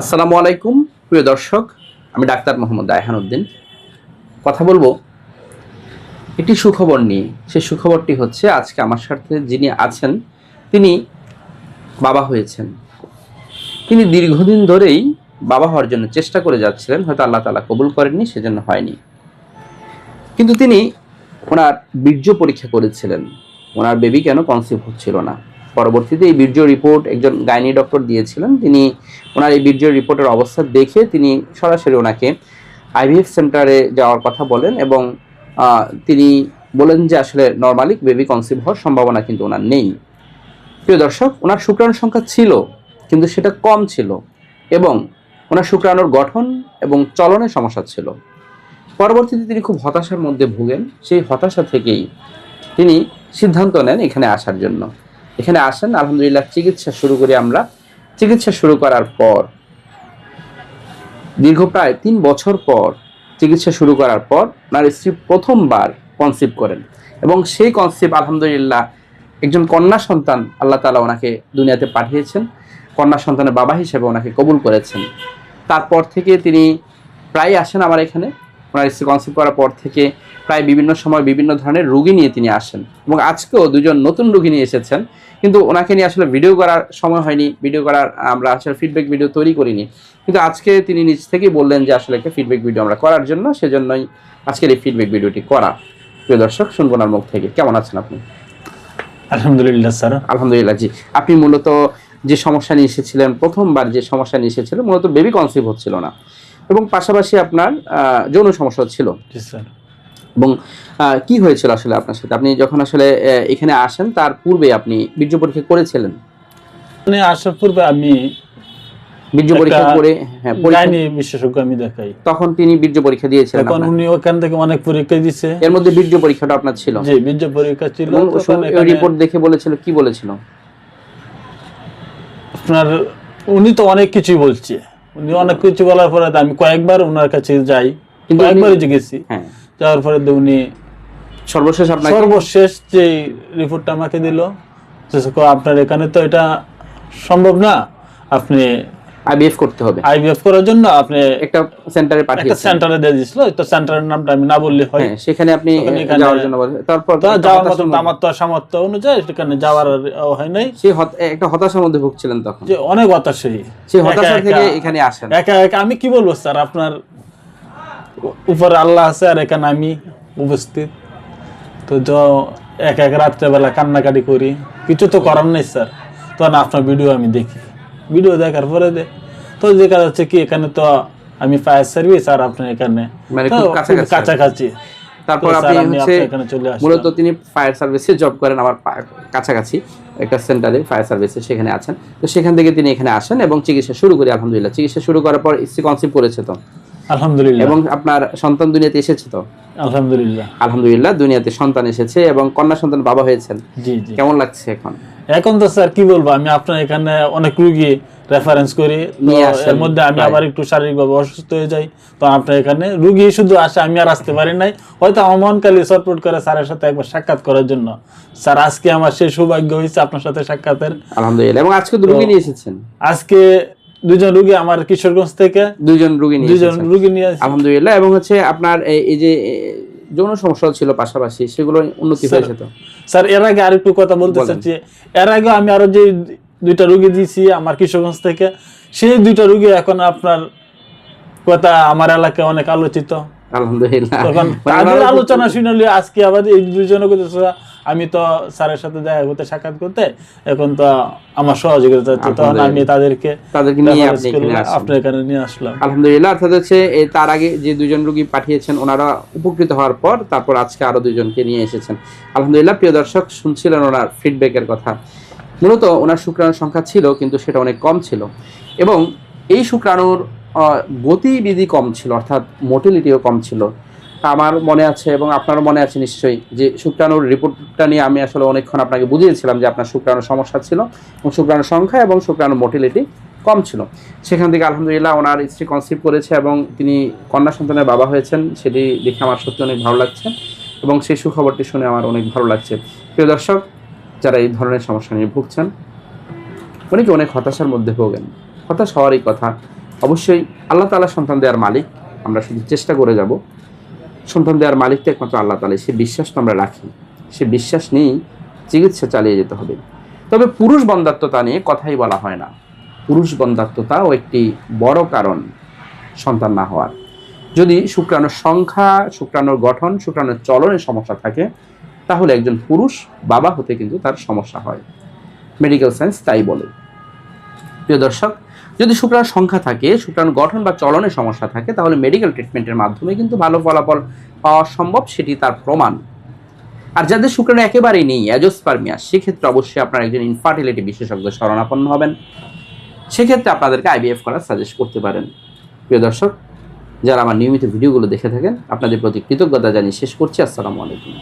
আসসালামু আলাইকুম, প্রিয় দর্শক, আমি ডাক্তার মোহাম্মদ আয়হান উদ্দিন। কথা বলব একটি সুখবর নিয়ে। সেই সুখবরটি হচ্ছে, আজকে আমার সাথে যিনি আছেন, তিনি বাবা হয়েছেন। তিনি দীর্ঘদিন ধরেই বাবা হওয়ার জন্য চেষ্টা করে যাচ্ছিলেন, হয়তো আল্লাহ তালা কবুল করেননি, সেজন্য হয়নি। কিন্তু তিনি ওনার বীর্য পরীক্ষা করেছিলেন। ওনার বেবি কেন কনসিভ হচ্ছিল না? পরবর্তীতে এই বীর্য রিপোর্ট একজন গাইনি ডক্টর দিয়েছিলেন। তিনি ওনার এই বীর্য রিপোর্টের অবস্থা দেখে তিনি সরাসরি ওনাকে আইভিএফ সেন্টারে যাওয়ার কথা বলেন এবং তিনি বলেন যে আসলে নর্মালি বেবি কনসিভ হওয়ার সম্ভাবনা কিন্তু ওনার নেই। প্রিয় দর্শক, ওনার শুক্রাণু সংখ্যা ছিল, কিন্তু সেটা কম ছিল এবং ওনার শুক্রাণুর গঠন এবং চলনের সমস্যা ছিল। পরবর্তীতে তিনি খুব হতাশার মধ্যে ভুগেন। সেই হতাশা থেকেই তিনি সিদ্ধান্ত নেন এখানে আসার জন্য। এখানে আসেন, আলহামদুলিল্লাহ চিকিৎসা শুরু করি আমরা। চিকিৎসা শুরু করার পর, দীর্ঘ প্রায় তিন বছর পর চিকিৎসা শুরু করার পর ওনার স্ত্রী প্রথমবার কনসিভ করেন। এবং সেই কনসিভ আলহামদুলিল্লাহ, একজন কন্যা সন্তান আল্লাহ তালা ওনাকে দুনিয়াতে পাঠিয়েছেন। কন্যা সন্তানের বাবা হিসেবে ওনাকে কবুল করেছেন। তারপর থেকে তিনি প্রায় আসেন আমার এখানে। ওনার স্ত্রী কনসিভ করার পর থেকে প্রায় বিভিন্ন সময় বিভিন্ন ধরনের রুগী নিয়ে তিনি আসেন। এবং আজকেও দুজন নতুন রুগী নিয়ে এসেছেন। কিন্তু ওনাকে নিয়ে আসলে ভিডিও করার সময় হয়নি। ভিডিও করার আমরা আসলে ফিডব্যাক ভিডিও তৈরি করিনি। কিন্তু আজকে তিনি নিজ থেকেই বললেন যে আসলে একটা ফিডব্যাক ভিডিও আমরা করার জন্য সেজন্যই আজকের এই ফিডব্যাক ভিডিওটি করা। প্রিয় দর্শক শুনব ওনার মুখ থেকে। কেমন আছেন আপনি? আলহামদুলিল্লাহ স্যার। আলহামদুলিল্লাহ জি। আপনি মূলত যে সমস্যা নিয়ে এসেছিলেন প্রথমবার যে সমস্যা নিয়ে এসেছিলেন মূলত বেবি কনসিভ হচ্ছিল না। এবং পাশাপাশি আপনার যৌন সমস্যা ছিল। জি স্যার। এবং কি হয়েছিল আসলে আপনার সাথে? আপনি যখন আসলে এখানে আসেন তার পূর্বে আপনি বীর্য পরীক্ষা করেছিলেন? মানে আসার পূর্বে আমি বীর্য পরীক্ষা করে হ্যাঁ গাইনি বিশেষজ্ঞ আমি দেখাই। তখন তিনি বীর্য পরীক্ষা দিয়েছিলেন তখন উনি ওখান থেকে অনেক পরীক্ষা দিছে। এর মধ্যে বীর্য পরীক্ষাটা আপনার ছিল? যে বীর্য পরীক্ষা ছিল রিপোর্ট দেখে বলেছিল কি বলেছিল? আপনার উনি তো অনেক কিছুই বলছে। উনি অনেক কিছু বলার পরে আমি কয়েকবার ওনার কাছে যাই কয়েকবারই গেছি হ্যাঁ। উনি সর্বশেষ আপনাকে? সর্বশেষ যে রিপোর্টটা আমাকে দিল যে আপনার এখানে তো এটা সম্ভব না আপনি আইবিএফ করতে হবে। আইভিএফ করার জন্য আপনি একটা সেন্টারে একটা সেন্টারে দিয়ে দিছিল তো সেন্টারের নামটা আমি না বললে হয়। হ্যাঁ সেখানে আপনি যাওয়ার জন্য তারপর যাওয়ার আমার তো সামর্থ্য অনুযায়ী সেখানে যাওয়ার হয় নাই। হত- একটা হতাশার মধ্যে ভুগছিলেন তখন। যে অনেক হতাশই। সেই হতাশা থেকে এখানে আসেন। একা একা আমি কি বলব স্যার? আপনার উপরে আল্লাহ আছে আর এখানে আমি উপস্থিত। তো য একা একা রাত্রেবেলা কান্নাকাটি করি। কিছু তো করার নেই স্যার। তখন আপনার ভিডিও আমি দেখি। ভিডিও দেখার পরে দে তো দেখা যাচ্ছে কি এখানে তো আমি ফায়ার সার্ভিস আর আপনার এখানে। মানে কাছাকাছি। তারপর আপনি হচ্ছে মূলত তিনি ফায়ার সার্ভিসে জব করেন আমার কাছাকাছি। একটা সেন্টারে ফায়ার সার্ভিসে সেখানে আছেন। তো সেখান থেকে তিনি এখানে আসেন এবং চিকিৎসা শুরু করি আলহামদুলিল্লাহ। চিকিৎসা শুরু করার পর স্ত্রী কনসিভ করেছে তো। আলহামদুলিল্লাহ। এবং আপনার সন্তান দুনিয়াতে এসেছে তো? আলহামদুলিল্লাহ। আলহামদুলিল্লাহ দুনিয়াতে সন্তান এসেছে এবং কন্যা সন্তান বাবা হয়েছেন। জি জি। কেমন লাগছে এখন? এখন তো স্যার কি বলব আমি আপনার এখানে অনেক রুগী রেফারেন্স করি। এর মধ্যে আমি আবার একটু শারীরিকভাবে অসুস্থ হয়ে যাই তো আপনার এখানে রুগী শুধু আসে আমি আর আসতে পারি নাই। হয়তো আমার মন কালি করে স্যারের সাথে একবার সাক্ষাৎ করার জন্য। স্যার আজকে আমার সেই সৌভাগ্য হয়েছে আপনার সাথে সাক্ষাতের। আলহামদুলিল্লাহ এবং আজকে রুগী নিয়ে এসেছেন। আজকে দুজন রুগী আমার কিশোরগঞ্জ থেকে দুইজন রুগী নিয়ে এসেছেন। রুগী নিয়ে আলহামদুলিল্লাহ এবং হচ্ছে আপনার এই- যে যৌন সমস্যা ছিল পাশাপাশি সেগুলো উন্নতি হয়েছে তো? স্যার এর আগে আরেকটু কথা বলতে। চাচ্ছি। এর আগে আমি আরও যে দুইটা রুগী দিয়েছি আমার কিশোরগঞ্জ থেকে সেই দুইটা রুগী এখন আপনার কথা আমার এলাকায় অনেক আলোচিত। আলহামদুলিল্লাহ। মানে তাদের ওনারা আলোচনা শুনলে আজকে আবার এই দুজনে আমি তো স্যারের সাথে দেখা করতে সাক্ষাৎ করতে এখন তো আমার সহযোগিতা চাচ্ছে তখন আমি তাদেরকে তাদেরকে নিয়ে আপনার এখানে নিয়ে আসলাম। আলহামদুলিল্লাহ অর্থাৎ হচ্ছে তার আগে যে দুজন রুগী পাঠিয়েছেন ওনারা উপকৃত হওয়ার পর তারপর আজকে আরও দুজনকে নিয়ে এসেছেন। আলহামদুলিল্লাহ প্রিয় দর্শক শুনছিলেন ওনার ফিডব্যাকের কথা। মূলত ওনার শুক্রাণুর সংখ্যা ছিল কিন্তু সেটা অনেক কম ছিল। এবং এই শুক্রাণুর গতিবিধি কম ছিল, অর্থাৎ মোটিলিটিও কম ছিল। আমার মনে আছে এবং আপনারও মনে আছে নিশ্চয়ই যে শুক্রাণুর রিপোর্টটা নিয়ে আমি আসলে অনেকক্ষণ আপনাকে বুঝিয়েছিলাম যে আপনার শুক্রাণুর সমস্যা ছিল এবং শুক্রাণুর সংখ্যা এবং শুক্রাণুর মোটিলিটি কম ছিল। সেখান থেকে আলহামদুলিল্লাহ ওনার স্ত্রী কনসিভ করেছে এবং তিনি কন্যা সন্তানের বাবা হয়েছেন, সেটি দেখে আমার সত্যি অনেক ভালো লাগছে এবং সেই সুখবরটি শুনে আমার অনেক ভালো লাগছে। প্রিয় দর্শক, যারা এই ধরনের সমস্যা নিয়ে ভুগছেন অনেকে অনেক হতাশার মধ্যে ভোগেন? হতাশ হওয়ারই কথা। অবশ্যই আল্লাহ তালা সন্তান দেওয়ার মালিক, আমরা শুধু চেষ্টা করে যাব। সন্তান দেওয়ার মালিকটা একমাত্র আল্লাহ তালা সে বিশ্বাস তো আমরা রাখি। সে বিশ্বাস নিয়েই চিকিৎসা চালিয়ে যেতে হবে। তবে পুরুষ বন্ধাত্মতা নিয়ে কথাই বলা হয় না। পুরুষ বন্ধাত্মতাও একটি বড় কারণ সন্তান না হওয়ার। যদি শুক্রাণুর সংখ্যা, শুক্রাণুর গঠন, শুক্রাণুর চলনের সমস্যা থাকে, তাহলে একজন পুরুষ বাবা হতে কিন্তু তার সমস্যা হয়। মেডিকেল সায়েন্স তাই বলে। প্রিয় দর্শক যদি শুক্রাণুর সংখ্যা থাকে শুক্রাণু গঠন বা চলনের সমস্যা থাকে, তাহলে মেডিকেল ট্রিটমেন্টের মাধ্যমে কিন্তু ভালো ফলাফল পাওয়া সম্ভব, সেটি তার প্রমাণ। আর যাদের শুক্রাণু একেবারেই নেই, অ্যাজোস্পার্মিয়া, সেক্ষেত্রে অবশ্যই আপনারা একজন ইনফার্টিলিটি বিশেষজ্ঞ শরণাপন্ন হবেন। সেক্ষেত্রে আপনাদেরকে আইবিএফ করার সাজেস্ট করতে পারেন। প্রিয় দর্শক, যারা আমার নিয়মিত ভিডিওগুলো দেখে থাকেন, আপনাদের প্রতি কৃতজ্ঞতা জানিয়ে শেষ করছি। আসসালামু আলাইকুম।